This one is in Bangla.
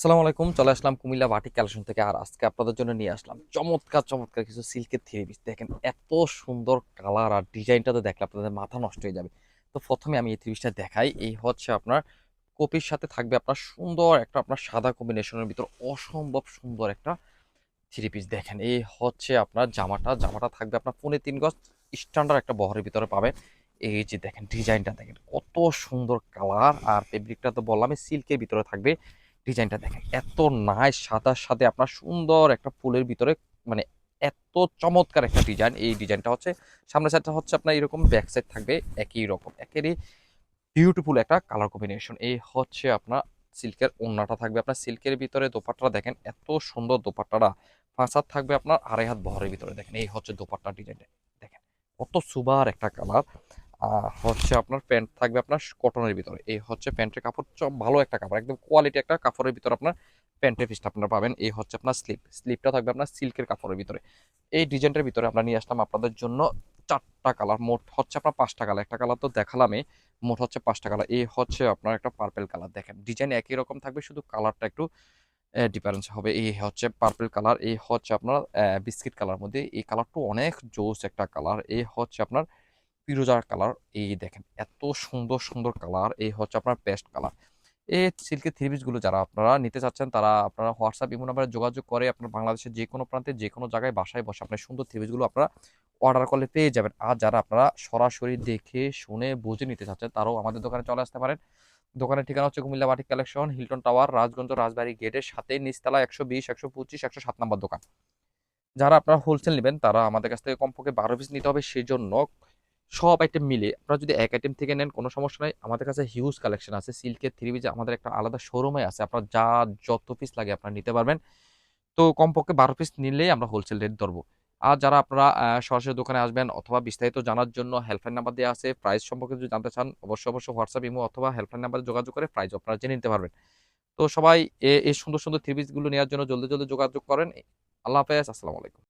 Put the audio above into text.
আসসালামু আলাইকুম, চলে আসলাম কুমিল্লা বাটি কালেকশন থেকে আর আজকে আপনাদের জন্য নিয়ে আসলাম চমৎকার চমৎকার কিছু সিল্কের থ্রি পিস দেখেন এত সুন্দর কালার আর ডিজাইনটা তো দেখলে আপনাদের মাথা নষ্ট হয়ে যাবে। তো প্রথমে আমি এই থ্রি পিসটা দেখাই, এই হচ্ছে আপনার কপির সাথে থাকবে আপনার সুন্দর একটা আপনার সাদা কম্বিনেশনের ভিতর অসম্ভব সুন্দর একটা থ্রি পিস দেখেন এই হচ্ছে আপনার জামাটা জামাটা থাকবে আপনার পৌনে তিন গজ স্ট্যান্ডার্ড একটা বহরের ভিতরে পাবেন। এই যে দেখেন ডিজাইনটা দেখেন কত সুন্দর কালার আর ফেব্রিকটা তো বললামই সিল্কের ভিতরে থাকবে। ডিজাইনটা দেখেন, এত নাইস সাদার সাথে আপনার সুন্দর একটা ফুলের ভিতরে মানে এত চমৎকার একটা ডিজাইন। এই ডিজাইনটা হচ্ছে, সামনের সাইডটা হচ্ছে আপনার এরকম ব্যাক সাইড থাকবে, একই রকম, একেরই বিউটিফুল একটা কালার কম্বিনেশন এই হচ্ছে আপনার সিল্কের ওড়নাটা থাকবে, আপনার সিল্কের ভিতরে দোপাট্টাটা দেখেন, এত সুন্দর দোপাট্টাটা। পাঁচ হাত থাকবে আপনার আড়াই হাত বহরের ভিতরে, দেখেন, এই হচ্ছে দোপাট্টা ডিজাইনটা, দেখেন, কত সুবার একটা কালার হচ্ছে আপনার প্যান্ট থাকবে আপনার কটনের ভিতরে। এই হচ্ছে প্যান্টের কাপড় ভালো একটা কাপড়, একদম কোয়ালিটি একটা কাপড়ের ভিতরে আপনার প্যান্টের পিসটা আপনারা পাবেন। এই হচ্ছে আপনার স্লিপ স্লিপটা থাকবে আপনার সিল্কের কাপড়ের ভিতরে। এই ডিজাইনটার ভিতরে আমরা নিয়ে আসলাম আপনাদের জন্য চারটা কালার মোট হচ্ছে আপনার পাঁচটা কালার একটা কালার তো দেখালামই, মোট হচ্ছে পাঁচটা কালার এই হচ্ছে আপনার একটা পার্পেল কালার দেখেন ডিজাইন একই রকম থাকবে, শুধু কালারটা একটু ডিফারেন্স হবে। এই হচ্ছে পার্পল কালার এই হচ্ছে আপনার বিস্কিট কালার মধ্যে। এই কালারটা অনেক জোস একটা কালার এই হচ্ছে আপনার ফিরোজার কালার, এই দেখেন, এত সুন্দর সুন্দর কালার, এই হচ্ছে আপনার পেস্ট কালার। এই সিল্কের থ্রি গুলো যারা আপনারা নিতে চাচ্ছেন, তারা আপনারা হোয়াটসঅ্যাপ ইমো নাম্বারে যোগাযোগ করে আপনার বাংলাদেশের যে কোনো প্রান্তে, যে কোনো জায়গায় বাসায় বসে আপনার সুন্দর থ্রি গুলো আপনারা অর্ডার করলে পেয়ে যাবেন। আর যারা আপনারা সরাসরি দেখে, শুনে, বুঝে নিতে চাচ্ছেন, তারাও আমাদের দোকানে চলে আসতে পারেন। দোকানের ঠিকানা হচ্ছে Comilla batik collection Hilton tower Rajganj, Rajbari গেটের সাথে নিচতলা একশো বিশ, একশো পঁচিশ, একশো সাত নম্বর দোকান। যারা আপনারা হোলসেল নেবেন, তারা আমাদের কাছ থেকে কমপক্ষে বারো পিস নিতে হবে। সেই জন্য সব আইটেম মিলে। আপনারা যদি এক আইটেম থেকে নেন, কোনো সমস্যা নাই। আমাদের কাছে হিউজ কালেকশন আছে। সিল্কের থ্রি পিস আমাদের একটা আলাদা শোরুমে আছে। আপনার যা, যত পিস লাগে আপনারা নিতে পারবেন। তো কমপক্ষে বারো পিস নিলেই আমরা হোলসেল রেট ধরবো। আর যারা আপনারা সরাসরি দোকানে আসবেন অথবা বিস্তারিত জানার জন্য হেল্পলাইন নাম্বার দেওয়া আছে। প্রাইস সম্পর্কে যদি জানতে চান, অবশ্যই অবশ্যই হোয়াটসঅ্যাপ ইমো অথবা হেল্পলাইন নাম্বারে যোগাযোগ করে প্রাইস আপনারা জেনে নিতে পারবেন। তো সবাই এই সুন্দর সুন্দর থ্রি পিসগুলো নেওয়ার জন্য জলদি জলদি যোগাযোগ করেন। আল্লাহ হাফেজ, আসসালামু আলাইকুম।